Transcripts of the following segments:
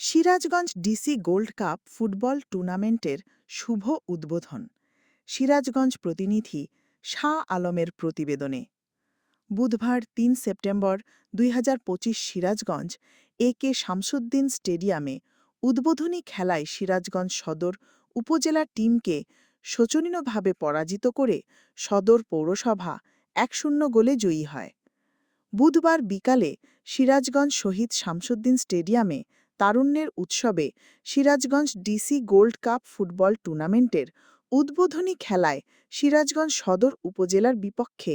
Sirajganj DC gold cup football টুর্নামেন্টের শুভ উদ্বোধন। সিরাজগঞ্জ প্রতিনিধি শাহ আলমের প্রতিবেদনে। বুধবার তিন সেপ্টেম্বর দুই হাজার পঁচিশ সিরাজগঞ্জ এ কে শামসুদ্দিন স্টেডিয়ামে উদ্বোধনী খেলায় সিরাজগঞ্জ সদর উপজেলা টিমকে শোচনীয়ভাবে পরাজিত করে সদর পৌরসভা এক শূন্য গোলে জয়ী হয়। বুধবার বিকালে সিরাজগঞ্জ শহীদ শামসুদ্দিন স্টেডিয়ামে তারুণ্যের উৎসবে Sirajganj DC gold cup football টুর্নামেন্টের উদ্বোধনী খেলায় সিরাজগঞ্জ সদর উপজেলার বিপক্ষে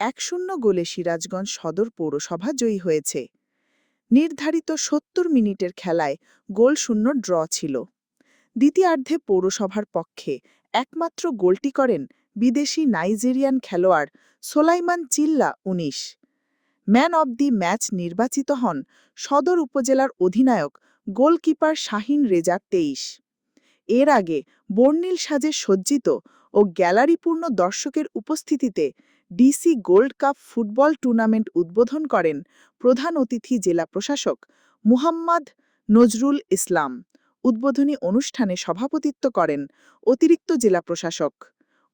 এক শূন্য গোলে সিরাজগঞ্জ সদর পৌরসভা জয়ী হয়েছে। নির্ধারিত সত্তর মিনিটের খেলায় গোল শূন্য ড্র ছিল। দ্বিতীয়ার্ধে পৌরসভার পক্ষে একমাত্র গোলটি করেন বিদেশি নাইজেরিয়ান খেলোয়াড় সোলাইমান চিল্লা উনিশ। ম্যান অব দি ম্যাচ নির্বাচিত হন সদর উপজেলার অধিনায়ক গোলকিপার শাহিন রেজা তেইশ। এর আগে বর্ণিল সাজে সজ্জিত ও গ্যালারিপূর্ণ দর্শকের উপস্থিতিতে DC gold cup football tournament উদ্বোধন করেন প্রধান অতিথি জেলা প্রশাসক মুহাম্মদ নজরুল ইসলাম। উদ্বোধনী অনুষ্ঠানে সভাপতিত্ব করেন অতিরিক্ত জেলা প্রশাসক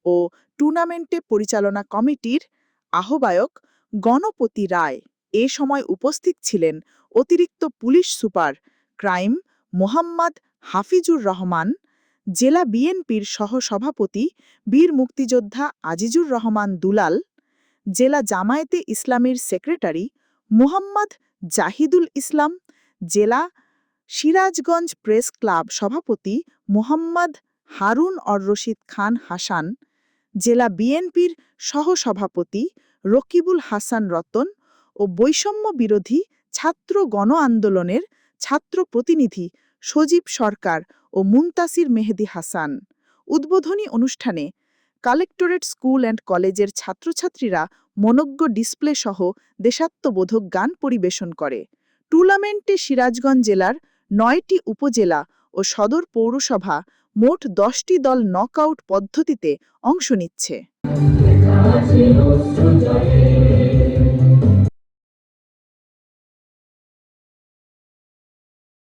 ও টুর্নামেন্টে পরিচালনা কমিটির আহ্বায়ক গণপতি রায় এ সময় উপস্থিত ছিলেন অতিরিক্ত police super crime Mohammad Hafizur Rahman, জেলা বিএনপির সহসভাপতি বীর মুক্তিযোদ্ধা আজিজুর রহমান দুলাল, জেলা জামায়াতে ইসলামের সেক্রেটারি মোহাম্মদ জাহিদুল ইসলাম, জেলা সিরাজগঞ্জ প্রেস ক্লাব সভাপতি মোহাম্মদ হারুন অর রশিদ খান হাসান জেলা বিএনপির সহসভাপতি রকিবুল হাসান রতন ও বৈষম্য বিরোধী ছাত্র গণ আন্দোলনের ছাত্র প্রতিনিধি সজীব সরকার ও মুন্তাসির মেহেদি হাসান। উদ্বোধনী অনুষ্ঠানে কালেক্টরেট স্কুল অ্যান্ড কলেজের ছাত্রছাত্রীরা মনজ্ঞ ডিসপ্লে সহ দেশাত্মবোধক গান পরিবেশন করে। টুর্নামেন্টে সিরাজগঞ্জ জেলার নয়টি উপজেলা ও সদর পৌরসভা মোট দশটি দল নকআউট পদ্ধতিতে অংশ নিচ্ছে।